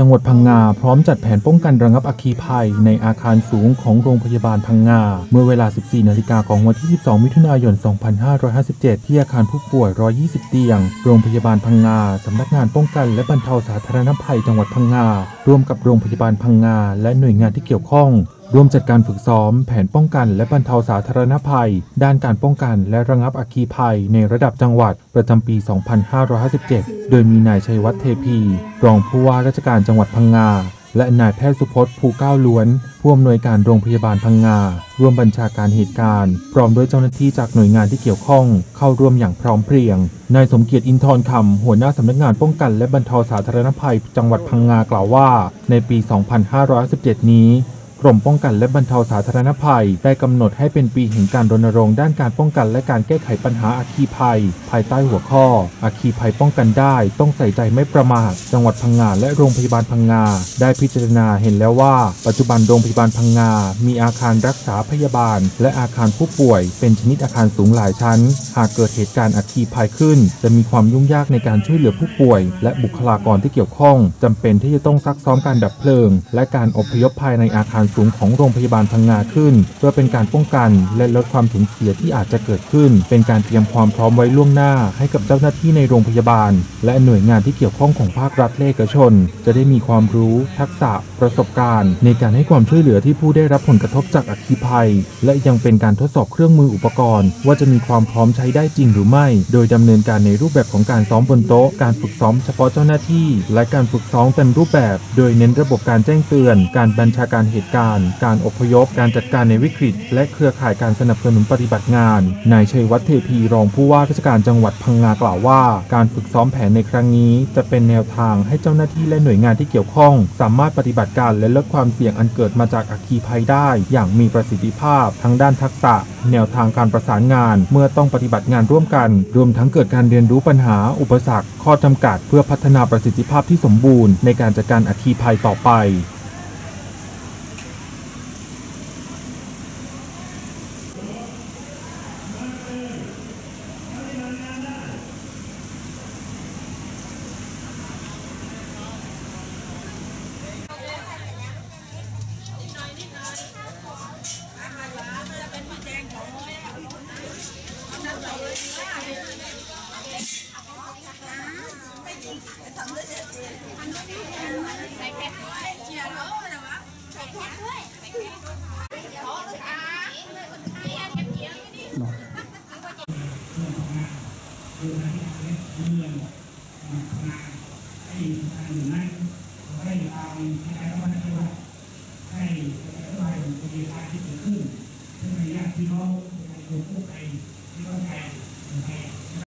จังหวัดพังงาพร้อมจัดแผนป้องกันระงับอัคคีภัย ในอาคารสูงของโรงพยาบาลพังงา เมื่อเวลา 14 นาฬิกาของวันที่ 12 มิถุนายน 2557 ที่อาคารผู้ป่วย 120 เตียง โรงพยาบาลพังงา สำนักงานป้องกันและบรรเทาสาธารณภัยจังหวัดพังงา ร่วมกับโรงพยาบาลพังงา และหน่วยงานที่เกี่ยวข้อง ร่วมจัดการฝึกซ้อม แผนป้องกันและบรรเทาสาธารณภัย ด้านการป้องกันและระงับอัคคีภัยในระดับจังหวัดประจำปี 2557 โดยมีนายชัยวัฒน์เทพี รองผู้ว่าราชการจังหวัดพังงา และนายแพทย์สุพจน์ภูเก้าล้วน ผู้อำนวยการโรงพยาบาลพังงา ร่วมบัญชาการเหตุการณ์ พร้อมด้วยเจ้าหน้าที่จากหน่วยงานที่เกี่ยวข้อง เข้าร่วมอย่างพร้อมเพรียง นายสมเกียรติอินทร์คำหัวหน้าสำนักงานป้องกันและบรรเทาสาธารณภัย จังหวัดพังงากล่าวว่า ในปี 2517 นี้ กรมป้องกันและบรรเทาสาธารณภัย ได้กำหนดให้เป็นปีแห่งการรณรงค์ด้านการป้องกันและการแก้ไขปัญหาอัคคีภัย ภายใต้หัวข้ออัคคีภัยป้องกันได้ ต้องใส่ใจไม่ประมาท จังหวัดพังงาและโรงพยาบาลพังงา ได้พิจารณาเห็นแล้วว่า ปัจจุบันโรงพยาบาลพังงา มีอาคารรักษาพยาบาล และอาคารผู้ป่วย เป็นชนิดอาคารสูงหลายชั้น หากเกิดเหตุการณ์อัคคีภัยขึ้น จะมีความยุ่งยากในการช่วยเหลือผู้ป่วย และบุคลากรที่เกี่ยวข้องจำเป็นที่จะต้องซักซ้อมการดับเพลิง และการอพยพภายในอาคารสูงของโรงพยาบาลพังงาขึ้น เพื่อเป็นการป้องกันและลดความสูญเสียที่อาจจะเกิดขึ้น เป็นการเตรียมความพร้อมไว้ล่วงหน้า ให้กับเจ้าหน้าที่ในโรงพยาบาล และหน่วยงานที่เกี่ยวข้องของภาครัฐและเอกชน จะได้มีความรู้ ทักษะ ประสบการณ์ ในการให้ความช่วยเหลือที่ผู้ได้รับผลกระทบจากอัคคีภัย และยังเป็นการทดสอบเครื่องมืออุปกรณ์ ว่าจะมีความพร้อมใช้ได้จริงหรือไม่ โดยดำเนินการในรูปแบบของการซ้อมบนโต๊ะ การฝึกซ้อมเฉพาะเจ้าหน้าที่ และการฝึกซ้อมเต็มรูปแบบ โดยเน้นระบบการแจ้งเตือน การบัญชาการเหตุการณ์การอพยพ การจัดการในวิกฤต และเครือข่ายการสนับสนุนปฏิบัติงาน นายชัยวัฒน์เทพีรองผู้ว่าราชการจังหวัดพังงากล่าวว่า การฝึกซ้อมแผนในครั้งนี้ จะเป็นแนวทางให้เจ้าหน้าที่และหน่วยงานที่เกี่ยวข้อง สามารถปฏิบัติการและลดความเสี่ยงอันเกิดมาจากอัคคีภัยได้ อย่างมีประสิทธิภาพทั้งด้านทักษะ แนวทางการประสานงาน เมื่อต้องปฏิบัติงานร่วมกัน รวมทั้งเกิดการเรียนรู้ปัญหา อุปสรรค ข้อจำกัด เพื่อพัฒนาประสิทธิภาพที่สมบูรณ์ในการจัดการอัคคีภัยต่อไป ให้ทางหนึ่งนั้นให้ตามที่ใช้ว่าให้ว่าให้ระบายปฏิบัติ ที่เกิดขึ้นซึ่งในญาติพี่น้องในกลุ่มผู้ไทยที่ต้องไทยคนไทย